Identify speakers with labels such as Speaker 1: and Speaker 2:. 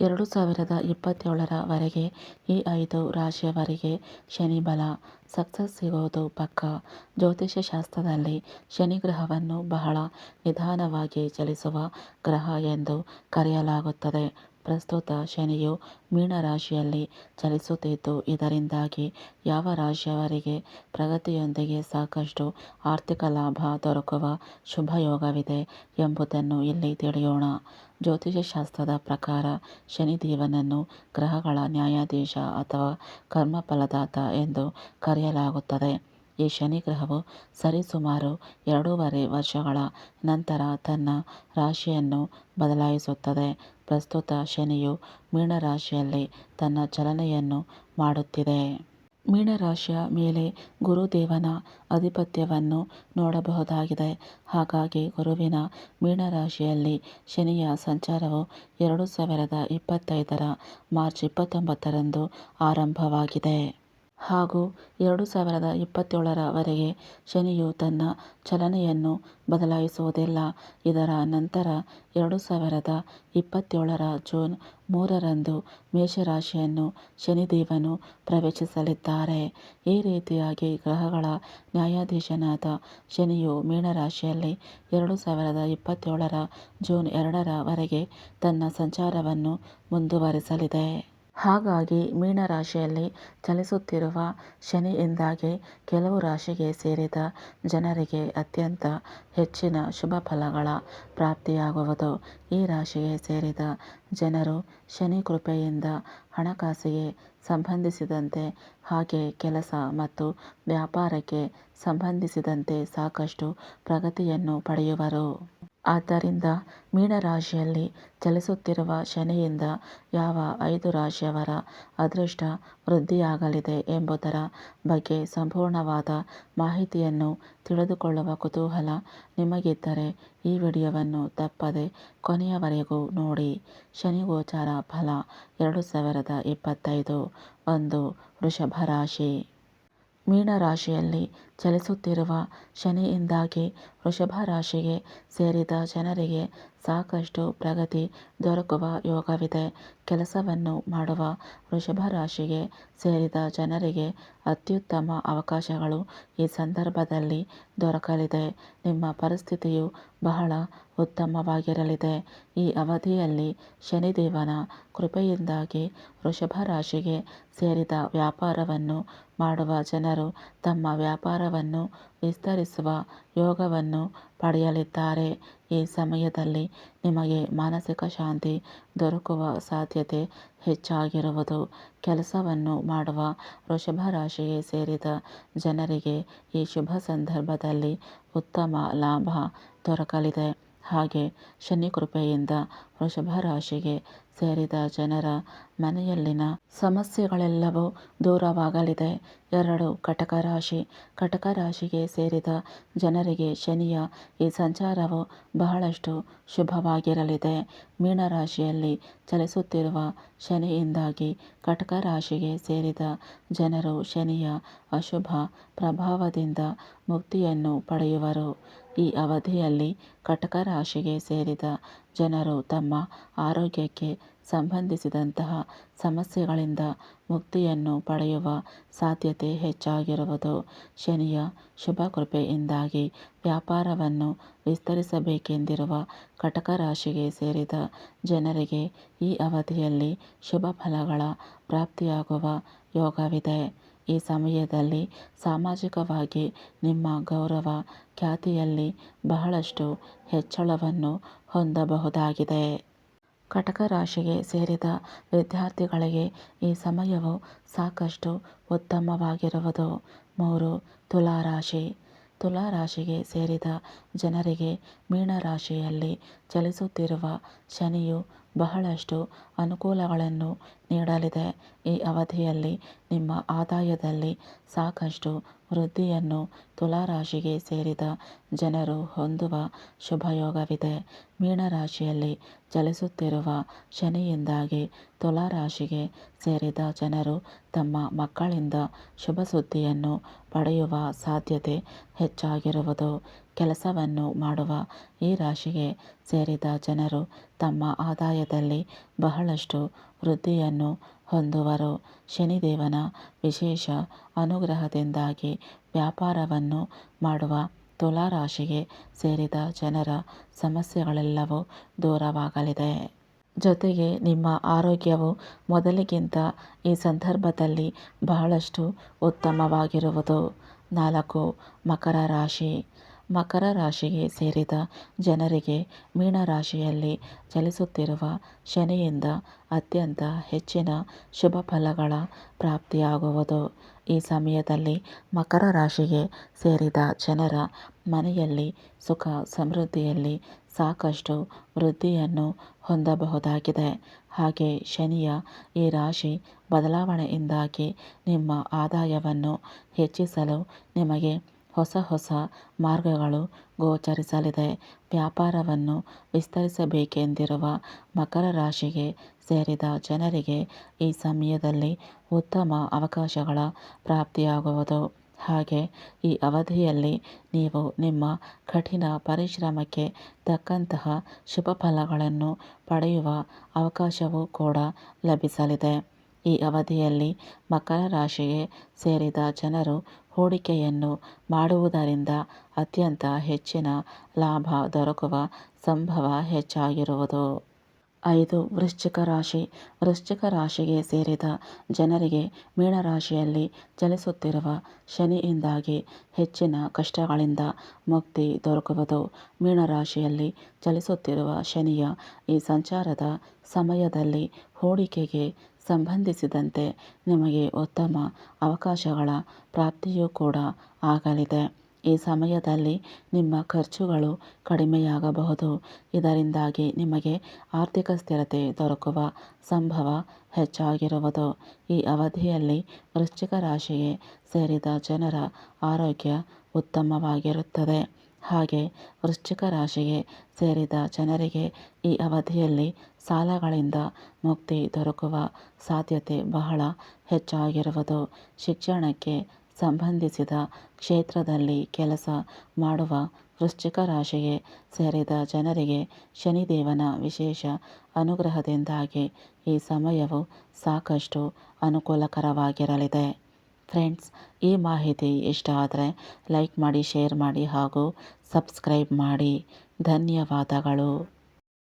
Speaker 1: ಎರಡು ಸಾವಿರದ ಇಪ್ಪತ್ತೇಳರವರೆಗೆ ಈ ಐದು ರಾಶಿಯವರಿಗೆ ಶನಿ ಬಲ ಸಕ್ಸಸ್ ಸಿಗೋದು ಪಕ್ಕ. ಜ್ಯೋತಿಷ್ಯ ಶಾಸ್ತ್ರದಲ್ಲಿ ಶನಿ ಗ್ರಹವನ್ನು ಬಹಳ ನಿಧಾನವಾಗಿ ಚಲಿಸುವ ಗ್ರಹ ಎಂದು ಕರೆಯಲಾಗುತ್ತದೆ. ಪ್ರಸ್ತುತ ಶನಿಯು ಮೀನರಾಶಿಯಲ್ಲಿ ಚಲಿಸುತ್ತಿದ್ದು, ಇದರಿಂದಾಗಿ ಯಾವ ರಾಶಿಯವರಿಗೆ ಪ್ರಗತಿಯೊಂದಿಗೆ ಸಾಕಷ್ಟು ಆರ್ಥಿಕ ಲಾಭ ದೊರಕುವ ಶುಭಯೋಗವಿದೆ ಎಂಬುದನ್ನು ಇಲ್ಲಿ ತಿಳಿಯೋಣ. ಜ್ಯೋತಿಷ್ಯ ಶಾಸ್ತ್ರದ ಪ್ರಕಾರ ಶನಿದೇವನನ್ನು ಗ್ರಹಗಳ ನ್ಯಾಯಾಧೀಶ ಅಥವಾ ಕರ್ಮಫಲದಾತ ಎಂದು ಕರೆಯಲಾಗುತ್ತದೆ. ಈ ಶನಿ ಗ್ರಹವು ಸರಿಸುಮಾರು ಎರಡೂವರೆ ವರ್ಷಗಳ ನಂತರ ತನ್ನ ರಾಶಿಯನ್ನು ಬದಲಾಯಿಸುತ್ತದೆ. ಪ್ರಸ್ತುತ ಶನಿಯು ಮೀನರಾಶಿಯಲ್ಲಿ ತನ್ನ ಚಲನೆಯನ್ನು ಮಾಡುತ್ತಿದೆ. ಮೀನರಾಶಿಯ ಮೇಲೆ ಗುರುದೇವನ ಆಧಿಪತ್ಯವನ್ನು ನೋಡಬಹುದಾಗಿದೆ. ಹಾಗಾಗಿ ಗುರುವಿನ ಮೀನರಾಶಿಯಲ್ಲಿ ಶನಿಯ ಸಂಚಾರವು ಎರಡು ಸಾವಿರದ ಇಪ್ಪತ್ತೈದರ ಮಾರ್ಚ್ ಇಪ್ಪತ್ತೊಂಬತ್ತರಂದು ಆರಂಭವಾಗಿದೆ. ಹಾಗೂ ಎರಡು ಸಾವಿರದ ಇಪ್ಪತ್ತೇಳರವರೆಗೆ ಶನಿಯು ತನ್ನ ಚಲನೆಯನ್ನು ಬದಲಾಯಿಸುವುದಿಲ್ಲ. ಇದರ ನಂತರ ಎರಡು ಸಾವಿರದ ಇಪ್ಪತ್ತೇಳರ ಜೂನ್ ಮೂರರಂದು ಮೇಷರಾಶಿಯನ್ನು ಶನಿದೇವನು ಪ್ರವೇಶಿಸಲಿದ್ದಾರೆ. ಈ ರೀತಿಯಾಗಿ ಗ್ರಹಗಳ ನ್ಯಾಯಾಧೀಶನಾದ ಶನಿಯು ಮೀನರಾಶಿಯಲ್ಲಿ ಎರಡು ಸಾವಿರದ ಇಪ್ಪತ್ತೇಳರ ಜೂನ್ ಎರಡರವರೆಗೆ ತನ್ನ ಸಂಚಾರವನ್ನು ಮುಂದುವರಿಸಲಿದೆ. ಹಾಗಾಗಿ ಮೀನರಾಶಿಯಲ್ಲಿ ಚಲಿಸುತ್ತಿರುವ ಶನಿಯಿಂದಾಗಿ ಕೆಲವು ರಾಶಿಗೆ ಸೇರಿದ ಜನರಿಗೆ ಅತ್ಯಂತ ಹೆಚ್ಚಿನ ಶುಭ ಫಲಗಳ ಪ್ರಾಪ್ತಿಯಾಗುವುದು. ಈ ರಾಶಿಗೆ ಸೇರಿದ ಜನರು ಶನಿ ಕೃಪೆಯಿಂದ ಹಣಕಾಸಿಗೆ ಸಂಬಂಧಿಸಿದಂತೆ ಹಾಗೆ ಕೆಲಸ ಮತ್ತು ವ್ಯಾಪಾರಕ್ಕೆ ಸಂಬಂಧಿಸಿದಂತೆ ಸಾಕಷ್ಟು ಪ್ರಗತಿಯನ್ನು ಪಡೆಯುವರು. ಆದ್ದರಿಂದ ಮೀನರಾಶಿಯಲ್ಲಿ ಚಲಿಸುತ್ತಿರುವ ಶನಿಯಿಂದ ಯಾವ ಐದು ರಾಶಿಯವರ ಅದೃಷ್ಟ ವೃದ್ಧಿಯಾಗಲಿದೆ ಎಂಬುದರ ಬಗ್ಗೆ ಸಂಪೂರ್ಣವಾದ ಮಾಹಿತಿಯನ್ನು ತಿಳಿದುಕೊಳ್ಳುವ ಕುತೂಹಲ ನಿಮಗಿದ್ದರೆ ಈ ವಿಡಿಯೋವನ್ನು ತಪ್ಪದೆ ಕೊನೆಯವರೆಗೂ ನೋಡಿ. ಶನಿ ಗೋಚಾರ ಫಲ ಎರಡು ಸಾವಿರದ ಇಪ್ಪತ್ತೈದು ಒಂದು ವೃಷಭ ರಾಶಿ. ಮೀನರಾಶಿಯಲ್ಲಿ ಚಲಿಸುತ್ತಿರುವ ಶನಿಯಿಂದಾಗಿ ವೃಷಭ ರಾಶಿಗೆ ಸೇರಿದ ಜನರಿಗೆ ಸಾಕಷ್ಟು ಪ್ರಗತಿ ದೊರಕುವ ಯೋಗವಿದೆ. ಕೆಲಸವನ್ನು ಮಾಡುವ ವೃಷಭ ರಾಶಿಗೆ ಸೇರಿದ ಜನರಿಗೆ ಅತ್ಯುತ್ತಮ ಅವಕಾಶಗಳು ಈ ಸಂದರ್ಭದಲ್ಲಿ ದೊರಕಲಿದೆ. ನಿಮ್ಮ ಪರಿಸ್ಥಿತಿಯು ಬಹಳ ಉತ್ತಮವಾಗಿರಲಿದೆ. ಈ ಅವಧಿಯಲ್ಲಿ ಶನಿದೇವನ ಕೃಪೆಯಿಂದಾಗಿ ವೃಷಭ ರಾಶಿಗೆ ಸೇರಿದ ವ್ಯಾಪಾರವನ್ನು ಮಾಡುವ ಜನರು ತಮ್ಮ ವ್ಯಾಪಾರವನ್ನು ವಿಸ್ತರಿಸುವ ಯೋಗವನ್ನು ಪಡೆಯಲಿದ್ದಾರೆ. ಈ ಸಮಯದಲ್ಲಿ ನಿಮಗೆ ಮಾನಸಿಕ ಶಾಂತಿ ದೊರಕುವ ಸಾಧ್ಯತೆ ಹೆಚ್ಚಾಗಿರುವುದು, ಕೆಲಸವನ್ನು ಮಾಡುವ ವೃಷಭ ರಾಶಿಗೆ ಸೇರಿದ ಜನರಿಗೆ ಈ ಶುಭ ಸಂದರ್ಭದಲ್ಲಿ ಉತ್ತಮ ಲಾಭ ದೊರಕಲಿದೆ. ಹಾಗೆ ಶನಿ ಕೃಪೆಯಿಂದ ವೃಷಭ ರಾಶಿಗೆ ಸೇರಿದ ಜನರ ಮನೆಯಲ್ಲಿನ ಸಮಸ್ಯೆಗಳೆಲ್ಲವೂ ದೂರವಾಗಲಿದೆ. ಎರಡು ಕಟಕ ರಾಶಿ. ಕಟಕ ರಾಶಿಗೆ ಸೇರಿದ ಜನರಿಗೆ ಶನಿಯ ಈ ಸಂಚಾರವು ಬಹಳಷ್ಟು ಶುಭವಾಗಿರಲಿದೆ. ಮೀನರಾಶಿಯಲ್ಲಿ ಚಲಿಸುತ್ತಿರುವ ಶನಿಯಿಂದಾಗಿ ಕಟಕ ರಾಶಿಗೆ ಸೇರಿದ ಜನರು ಶನಿಯ ಅಶುಭ ಪ್ರಭಾವದಿಂದ ಮುಕ್ತಿಯನ್ನು ಪಡೆಯುವರು. ಈ ಅವಧಿಯಲ್ಲಿ ಕಟಕ ರಾಶಿಗೆ ಸೇರಿದ ಜನರು ತಮ್ಮ ಆರೋಗ್ಯಕ್ಕೆ ಸಂಬಂಧಿಸಿದಂತಹ ಸಮಸ್ಯೆಗಳಿಂದ ಮುಕ್ತಿಯನ್ನು ಪಡೆಯುವ ಸಾಧ್ಯತೆ ಹೆಚ್ಚಾಗಿರುವುದು ಶನಿಯ ಶುಭ ಕೃಪೆಯಿಂದಾಗಿ ವ್ಯಾಪಾರವನ್ನು ವಿಸ್ತರಿಸಬೇಕೆಂದಿರುವ ಕಟಕ ರಾಶಿಗೆ ಸೇರಿದ ಜನರಿಗೆ ಈ ಅವಧಿಯಲ್ಲಿ ಶುಭ ಫಲಗಳ ಪ್ರಾಪ್ತಿಯಾಗುವ ಯೋಗವಿದೆ. ಈ ಸಮಯದಲ್ಲಿ ಸಾಮಾಜಿಕವಾಗಿ ನಿಮ್ಮ ಗೌರವ ಖ್ಯಾತಿಯಲ್ಲಿ ಬಹಳಷ್ಟು ಹೆಚ್ಚಳವನ್ನು ಹೊಂದಬಹುದಾಗಿದೆ. ಕಟಕ ರಾಶಿಗೆ ಸೇರಿದ ವಿದ್ಯಾರ್ಥಿಗಳಿಗೆ ಈ ಸಮಯವು ಸಾಕಷ್ಟು ಉತ್ತಮವಾಗಿರುವುದು. ಮೂರು, ತುಲಾ ರಾಶಿ. ತುಲಾ ರಾಶಿಗೆ ಸೇರಿದ ಜನರಿಗೆ ಮೀನರಾಶಿಯಲ್ಲಿ ಚಲಿಸುತ್ತಿರುವ ಶನಿಯು ಬಹಳಷ್ಟು ಅನುಕೂಲಗಳನ್ನು ನೀಡಲಿದೆ. ಈ ಅವಧಿಯಲ್ಲಿ ನಿಮ್ಮ ಆದಾಯದಲ್ಲಿ ಸಾಕಷ್ಟು ವೃದ್ಧಿಯನ್ನು ತುಲಾ ರಾಶಿಗೆ ಸೇರಿದ ಜನರು ಹೊಂದುವ ಶುಭಯೋಗವಿದೆ. ಮೀನರಾಶಿಯಲ್ಲಿ ಚಲಿಸುತ್ತಿರುವ ಶನಿಯಿಂದಾಗಿ ತುಲಾ ರಾಶಿಗೆ ಸೇರಿದ ಜನರು ತಮ್ಮ ಮಕ್ಕಳಿಂದ ಶುಭ ಸುದ್ದಿಯನ್ನು ಪಡೆಯುವ ಸಾಧ್ಯತೆ ಹೆಚ್ಚಾಗಿರುವುದು. ಕೆಲಸವನ್ನು ಮಾಡುವ ಈ ರಾಶಿಗೆ ಸೇರಿದ ಜನರು ತಮ್ಮ ಆದಾಯದಲ್ಲಿ ಬಹಳಷ್ಟು ವೃದ್ಧಿಯನ್ನು ಹೊಂದುವರು. ಶನಿದೇವನ ವಿಶೇಷ ಅನುಗ್ರಹದಿಂದಾಗಿ ವ್ಯಾಪಾರವನ್ನು ಮಾಡುವ ತುಲಾ ರಾಶಿಗೆ ಸೇರಿದ ಜನರ ಸಮಸ್ಯೆಗಳೆಲ್ಲವೂ ದೂರವಾಗಲಿದೆ. ಜೊತೆಗೆ ನಿಮ್ಮ ಆರೋಗ್ಯವು ಮೊದಲಿಗಿಂತ ಈ ಸಂದರ್ಭದಲ್ಲಿ ಬಹಳಷ್ಟು ಉತ್ತಮವಾಗಿರುವುದು. ನಾಲ್ಕು, ಮಕರ ರಾಶಿ. ಮಕರ ರಾಶಿಗೆ ಸೇರಿದ ಜನರಿಗೆ ಮೀನರಾಶಿಯಲ್ಲಿ ಚಲಿಸುತ್ತಿರುವ ಶನಿಯಿಂದ ಅತ್ಯಂತ ಹೆಚ್ಚಿನ ಶುಭ ಫಲಗಳ ಪ್ರಾಪ್ತಿಯಾಗುವುದು. ಈ ಸಮಯದಲ್ಲಿ ಮಕರ ರಾಶಿಗೆ ಸೇರಿದ ಜನರ ಮನೆಯಲ್ಲಿ ಸುಖ ಸಮೃದ್ಧಿಯಲ್ಲಿ ಸಾಕಷ್ಟು ವೃದ್ಧಿಯನ್ನು ಹೊಂದಬಹುದಾಗಿದೆ. ಹಾಗೆ ಶನಿಯ ಈ ರಾಶಿ ಬದಲಾವಣೆಯಿಂದಾಗಿ ನಿಮ್ಮ ಆದಾಯವನ್ನು ಹೆಚ್ಚಿಸಲು ನಿಮಗೆ ಹೊಸ ಹೊಸ ಮಾರ್ಗಗಳು ಗೋಚರಿಸಲಿದೆ. ವ್ಯಾಪಾರವನ್ನು ವಿಸ್ತರಿಸಬೇಕೆಂದಿರುವ ಮಕರ ರಾಶಿಗೆ ಸೇರಿದ ಜನರಿಗೆ ಈ ಸಮಯದಲ್ಲಿ ಉತ್ತಮ ಅವಕಾಶಗಳ ಪ್ರಾಪ್ತಿಯಾಗುವುದು. ಹಾಗೆ ಈ ಅವಧಿಯಲ್ಲಿ ನೀವು ನಿಮ್ಮ ಕಠಿಣ ಪರಿಶ್ರಮಕ್ಕೆ ತಕ್ಕಂತಹ ಶುಭ ಫಲಗಳನ್ನು ಪಡೆಯುವ ಅವಕಾಶವೂ ಕೂಡ ಲಭಿಸಲಿದೆ. ಈ ಅವಧಿಯಲ್ಲಿ ಮಕರ ರಾಶಿಗೆ ಸೇರಿದ ಜನರು ಹೂಡಿಕೆಯನ್ನು ಮಾಡುವುದರಿಂದ ಅತ್ಯಂತ ಹೆಚ್ಚಿನ ಲಾಭ ದೊರಕುವ ಸಂಭವ ಹೆಚ್ಚಾಗಿರುವುದು. ಐದು ವೃಶ್ಚಿಕ ರಾಶಿ. ವೃಶ್ಚಿಕ ರಾಶಿಗೆ ಸೇರಿದ ಜನರಿಗೆ ಮೀನರಾಶಿಯಲ್ಲಿ ಚಲಿಸುತ್ತಿರುವ ಶನಿಯಿಂದಾಗಿ ಹೆಚ್ಚಿನ ಕಷ್ಟಗಳಿಂದ ಮುಕ್ತಿ ದೊರಕುವುದು. ಮೀನರಾಶಿಯಲ್ಲಿ ಚಲಿಸುತ್ತಿರುವ ಶನಿಯ ಈ ಸಂಚಾರದ ಸಮಯದಲ್ಲಿ ಹೂಡಿಕೆಗೆ ಸಂಬಂಧಿಸಿದಂತೆ ನಿಮಗೆ ಉತ್ತಮ ಅವಕಾಶಗಳ ಪ್ರಾಪ್ತಿಯೂ ಕೂಡ ಆಗಲಿದೆ. ಈ ಸಮಯದಲ್ಲಿ ನಿಮ್ಮ ಖರ್ಚುಗಳು ಕಡಿಮೆಯಾಗಬಹುದು. ಇದರಿಂದಾಗಿ ನಿಮಗೆ ಆರ್ಥಿಕ ಸ್ಥಿರತೆ ದೊರಕುವ ಸಂಭವ ಹೆಚ್ಚಾಗಿರುವುದು. ಈ ಅವಧಿಯಲ್ಲಿ ವೃಶ್ಚಿಕ ರಾಶಿಗೆ ಸೇರಿದ ಜನರ ಆರೋಗ್ಯ ಉತ್ತಮವಾಗಿರುತ್ತದೆ. ಹಾಗೆ ವೃಶ್ಚಿಕ ರಾಶಿಗೆ ಸೇರಿದ ಜನರಿಗೆ ಈ ಅವಧಿಯಲ್ಲಿ ಸಾಲಗಳಿಂದ ಮುಕ್ತಿ ದೊರಕುವ ಸಾಧ್ಯತೆ ಬಹಳ ಹೆಚ್ಚಾಗಿರುವುದು. ಶಿಕ್ಷಣಕ್ಕೆ ಸಂಬಂಧಿಸಿದ ಕ್ಷೇತ್ರದಲ್ಲಿ ಕೆಲಸ ಮಾಡುವ ವೃಶ್ಚಿಕ ರಾಶಿಗೆ ಸೇರಿದ ಜನರಿಗೆ ಶನಿದೇವನ ವಿಶೇಷ ಅನುಗ್ರಹದಿಂದಾಗಿ ಈ ಸಮಯವು ಸಾಕಷ್ಟು ಅನುಕೂಲಕರವಾಗಿರಲಿದೆ. ಫ್ರೆಂಡ್ಸ್, ಈ ಮಾಹಿತಿ ಇಷ್ಟ ಆದರೆ ಲೈಕ್ ಮಾಡಿ, ಶೇರ್ ಮಾಡಿ ಹಾಗೂ ಸಬ್ಸ್ಕ್ರೈಬ್ ಮಾಡಿ. ಧನ್ಯವಾದಗಳು.